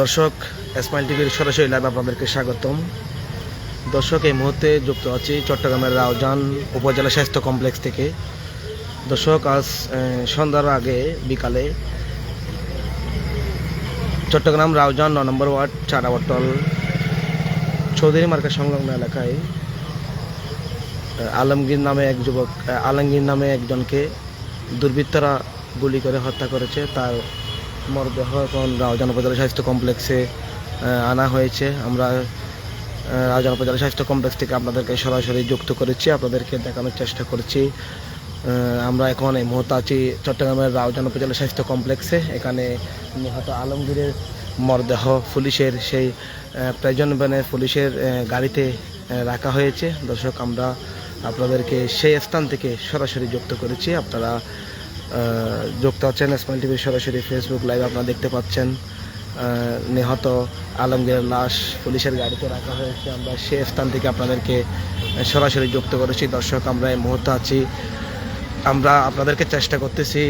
দর্শক স্মাইল টিভির সরাসরি লাইভ আপনাদেরকে স্বাগতম। দর্শক, এই মুহূর্তে যুক্ত আছি চট্টগ্রামের রাউজান উপজেলা স্বাস্থ্য কমপ্লেক্স থেকে। দর্শক, আজ সন্ধ্যার আগে বিকালে চট্টগ্রাম রাউজান ন নম্বর ওয়ার্ড চারাবটল চৌধুরী মার্কেট সংলগ্ন এলাকায় আলমগীর নামে এক যুবক আলমগীর নামে একজনকে দুর্বৃত্তরা গুলি করে হত্যা করেছে। তার মরদেহ এখন রাউজান উপজেলা স্বাস্থ্য কমপ্লেক্সে আনা হয়েছে। আমরা রাউজান উপজেলা স্বাস্থ্য কমপ্লেক্স থেকে আপনাদেরকে সরাসরি যুক্ত করেছি, আপনাদেরকে দেখানোর চেষ্টা করছি। আমরা এখন এই মুহূর্তে আছি চট্টগ্রামের রাউজান উপজেলা স্বাস্থ্য কমপ্লেক্সে। এখানে নিহত আলমগীরের মরদেহ পুলিশের সেই প্রয়োজন ভ্যানের পুলিশের গাড়িতে রাখা হয়েছে। দর্শক, আমরা আপনাদেরকে সেই স্থান থেকে সরাসরি যুক্ত করেছি। আপনারা যুক্ত আছেন স্মাইল টিভির সরাসরি ফেসবুক লাইভ আপনারা দেখতে পাচ্ছেন নিহত আলমগীরের লাশ পুলিশের গাড়িতে রাখা হয়েছে। আমরা সেই স্থান থেকে আপনাদেরকে সরাসরি যুক্ত করেছি। দর্শক, আমরা এই মুহূর্তে আছি। আমরা আপনাদেরকে চেষ্টা করতেছি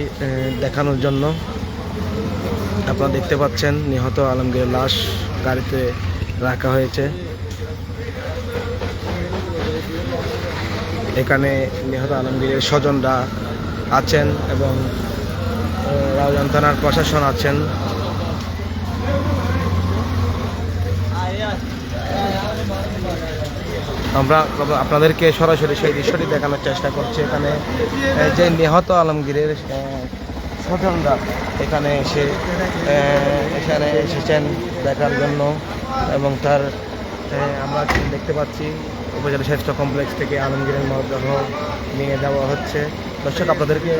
দেখানোর জন্য। আপনারা দেখতে পাচ্ছেন, নিহত আলমগীরের লাশ গাড়িতে রাখা হয়েছে। এখানে নিহত আলমগীরের স্বজনরা আছেন এবং রাউজান থানার প্রশাসন আছেন। আমরা আপনাদেরকে সরাসরি সেই দৃশ্যটি দেখানোর চেষ্টা করছি এখানে যে নিহত আলমগীরের স্বজনরা এখানে এসে এখানে এসেছেন দেখার জন্য এবং তার আমরা দেখতে পাচ্ছি, উপজেলা স্বাস্থ্য কমপ্লেক্স থেকে আলমগীরের মরদেহ নিয়ে যাওয়া হচ্ছে। দর্শক আপনাদেরকে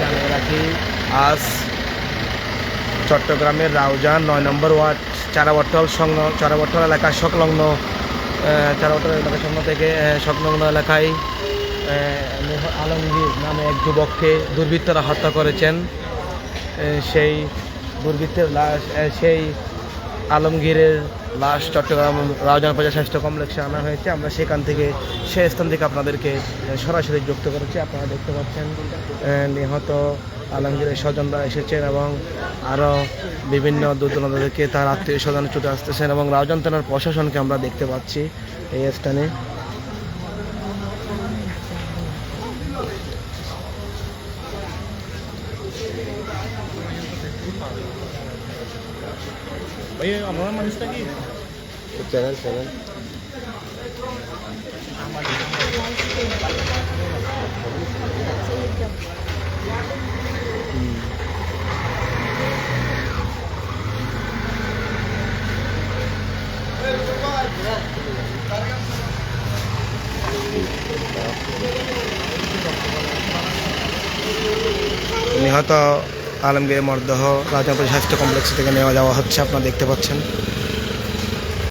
জানিয়ে রাখি আজ চট্টগ্রামের রাউজান নয় নম্বর ওয়ার্ড, চারাবটল সংলগ্ন, চারাবটল এলাকার সংলগ্ন চারাবটল এলাকা সংলগ্ন থেকে সংলগ্ন এলাকায় আলমগীর নামে এক যুবককে দুর্বৃত্তরা হত্যা করেছেন। সেই দুর্বৃত্তের লাশ সেই আলমগীরের লাশ চট্টগ্রাম রাউজান প্রজা স্বাস্থ্য কমপ্লেক্সে আনা হয়েছে। আমরা সেখান থেকে, সে স্থান থেকে আপনাদেরকে সরাসরি যুক্ত করেছি। আপনারা দেখতে পাচ্ছেন নিহত আলমগীরের স্বজনরা এসেছেন এবং আরও বিভিন্ন দূরদূরান্ত থেকে তার আত্মীয় স্বজন ছুটে আসতেছেন এবং রাউজান থানার প্রশাসনকে আমরা দেখতে পাচ্ছি এই স্থানে। ভাই আমার মানুষটা কি চ্যানেল চ্যানেল নিহত আলমগীর মরদেহ রাজাপুর স্বাস্থ্য কমপ্লেক্স থেকে নেওয়া যাওয়া হচ্ছে আপনারা দেখতে পাচ্ছেন।